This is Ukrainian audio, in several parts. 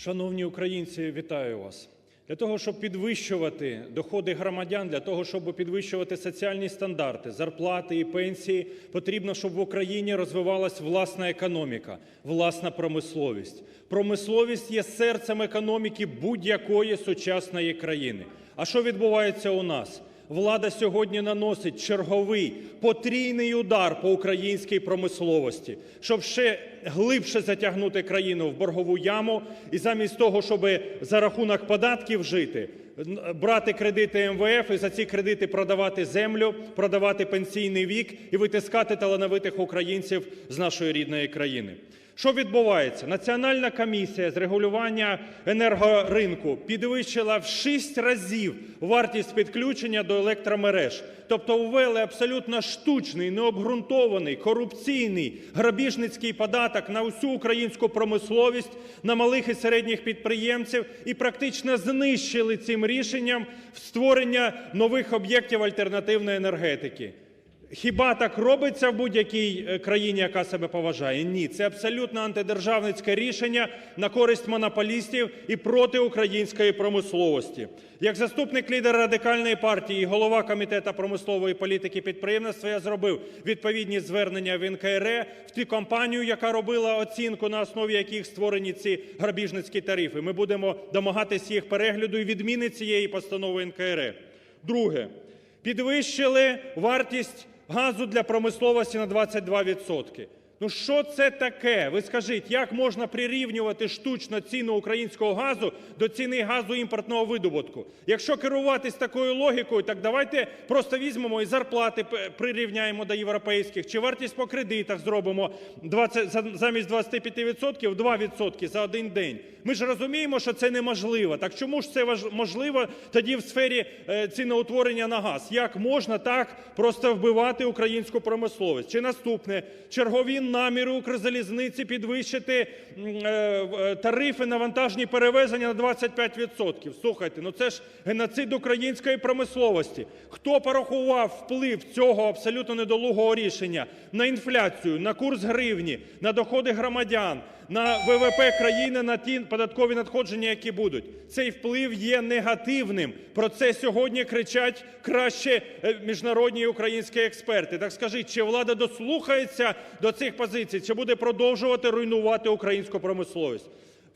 Шановні українці, вітаю вас! Для того, щоб підвищувати доходи громадян, для того, щоб підвищувати соціальні стандарти, зарплати і пенсії, потрібно, щоб в Україні розвивалась власна економіка, власна промисловість. Промисловість є серцем економіки будь-якої сучасної країни. А що відбувається у нас? Влада сьогодні наносить черговий потрійний удар по українській промисловості, щоб ще глибше затягнути країну в боргову яму і замість того, щоб за рахунок податків жити, брати кредити МВФ і за ці кредити продавати землю, продавати пенсійний вік і витискати талановитих українців з нашої рідної країни. Що відбувається? Національна комісія з регулювання енергоринку підвищила в 6 разів вартість підключення до електромереж. Тобто ввели абсолютно штучний, необґрунтований, корупційний, грабіжницький податок на всю українську промисловість, на малих і середніх підприємців і практично знищили цим рішенням створення нових об'єктів альтернативної енергетики. Хіба так робиться в будь-якій е, країні, яка себе поважає? Ні, це абсолютно антидержавницьке рішення на користь монополістів і проти української промисловості. Як заступник лідера Радикальної партії і голова Комітету промислової політики підприємництва я зробив відповідні звернення в НКРЕ, в ту компанію, яка робила оцінку, на основі яких створені ці грабіжницькі тарифи. Ми будемо домагатися їх перегляду і відміни цієї постанови НКРЕ. Друге. Підвищили вартість газу для промисловості на 22 відсотки. Ну що це таке? Ви скажіть, як можна прирівнювати штучно ціну українського газу до ціни газу імпортного видобутку? Якщо керуватись такою логікою, так давайте просто візьмемо і зарплати прирівняємо до європейських, чи вартість по кредитах зробимо 20, замість 25 відсотків 2 відсотки за один день. Ми ж розуміємо, що це неможливо. Так чому ж це можливо тоді в сфері е, ціноутворення на газ? Як можна так просто вбивати українську промисловість? Чи наступне чергові наміри Укрзалізниці підвищити е, тарифи на вантажні перевезення на 25 відсотків. Слухайте, ну це ж геноцид української промисловості. Хто порахував вплив цього абсолютно недолугого рішення на інфляцію, на курс гривні, на доходи громадян, на ВВП країни, на ті податкові надходження, які будуть? Цей вплив є негативним. Про це сьогодні кричать краще е, міжнародні українські експерти. Так скажіть, чи влада дослухається до цих позицій, чи буде продовжувати руйнувати українську промисловість?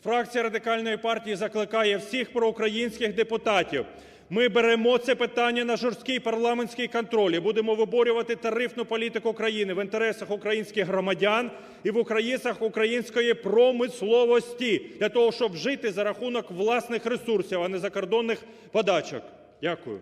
Фракція Радикальної партії закликає всіх проукраїнських депутатів. Ми беремо це питання на жорсткий парламентський контроль і будемо виборювати тарифну політику країни в інтересах українських громадян і в інтересах української промисловості для того, щоб жити за рахунок власних ресурсів, а не закордонних подачок. Дякую.